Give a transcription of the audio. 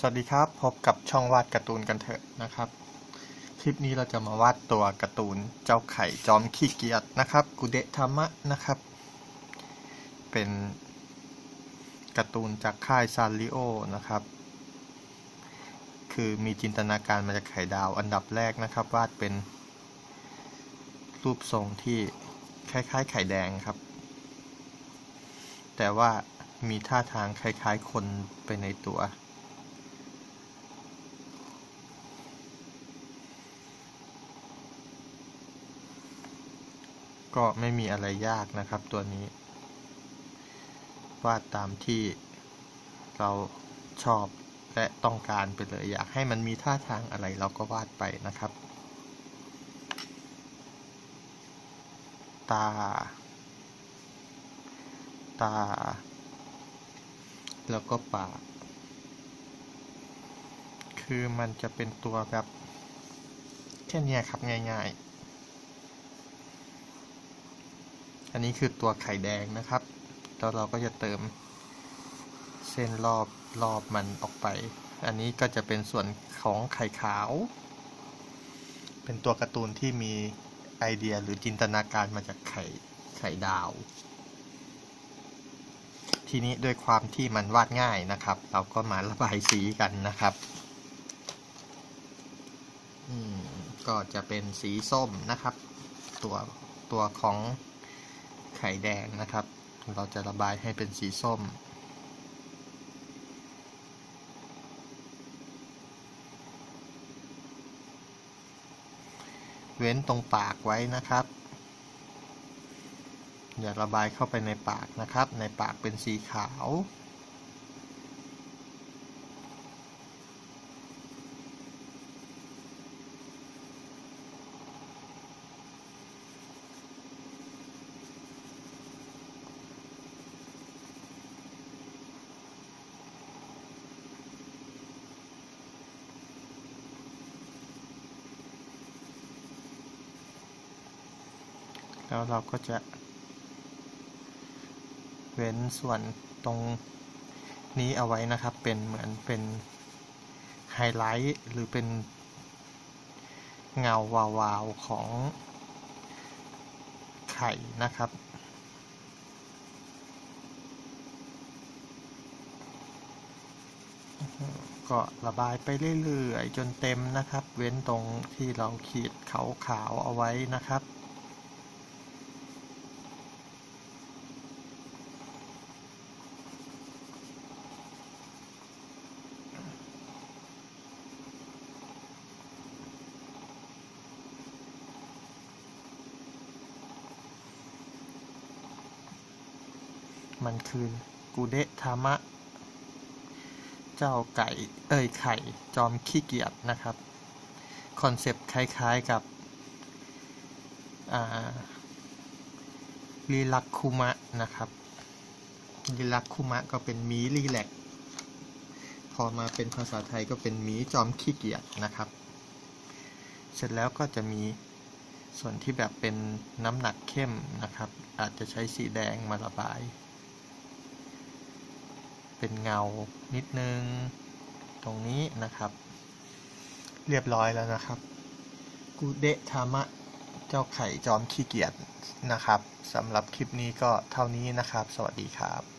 สวัสดีครับพบกับช่องวาดการ์ตูนกันเถอะนะครับ คลิปนี้เราจะมาวาดตัวการ์ตูนเจ้าไข่จอมขี้เกียจนะครับกุเดะธรรมะนะครับ เป็นการ์ตูนจากค่ายซานริโอนะครับ คือมีจินตนาการมาจากไข่ดาวอันดับแรกนะครับ วาดเป็นรูปทรงที่คล้ายๆ ไข่แดงครับ แต่ว่ามีท่าทางคล้ายๆ คนไปในตัว ก็ไม่มีอะไรยากนะครับตัวนี้ วาดตามที่เราชอบและต้องการไปเลยอยากให้มันมีท่าทางอะไรเราก็วาดไปนะครับ ตา ตา แล้วก็ปาก คือมันจะเป็นตัวแบบแค่นี้ครับง่าย ๆ อันนี้คือตัวไข่แดงนะครับ แล้วเราก็จะเติมเส้นรอบรอบมันออกไป อันนี้ก็จะเป็นส่วนของไข่ขาว เป็นตัวการ์ตูนที่มีไอเดียหรือจินตนาการมาจากไข่ไข่ดาว ทีนี้ด้วยความที่มันวาดง่ายนะครับ เราก็มาระบายสีกันนะครับอืมก็จะเป็นสีส้มนะครับ ตัวตัวของ ไข่แดงนะครับ เราจะระบายให้เป็นสีส้ม เว้นตรงปากไว้นะครับ อย่าระบายเข้าไปในปากนะครับ ในปากเป็นสีขาว แล้วเราก็จะ เว้นส่วนตรงนี้เอาไว้นะครับ เป็นเหมือนเป็นไฮไลท์หรือเป็นเงาวาวๆของไข่นะครับก็ระบายไปเรื่อยๆจนเต็มนะครับ เว้นตรงที่เราขีดขาวๆเอาไว้นะครับ มันคือกูเดะทามะ เจ้าไก่ เอ้ยไข่ จอมขี้เกียจนะครับ คอนเซปต์คล้ายๆกับลีลักคุมะนะครับลีลักคุมะก็เป็นมีรีแลกพอมาเป็นภาษาไทยก็เป็นมีจอมขี้เกียจนะครับ เสร็จแล้วก็จะมีส่วนที่แบบเป็นน้ำหนักเข้มนะครับ อาจจะใช้สีแดงมาระบาย เป็นเงานิดนึง ตรงนี้นะครับ เรียบร้อยแล้วนะครับกูเดะธามะเจ้าไข่จอมขี้เกียจนะครับสำหรับคลิปนี้ก็เท่านี้นะครับ สวัสดีครับ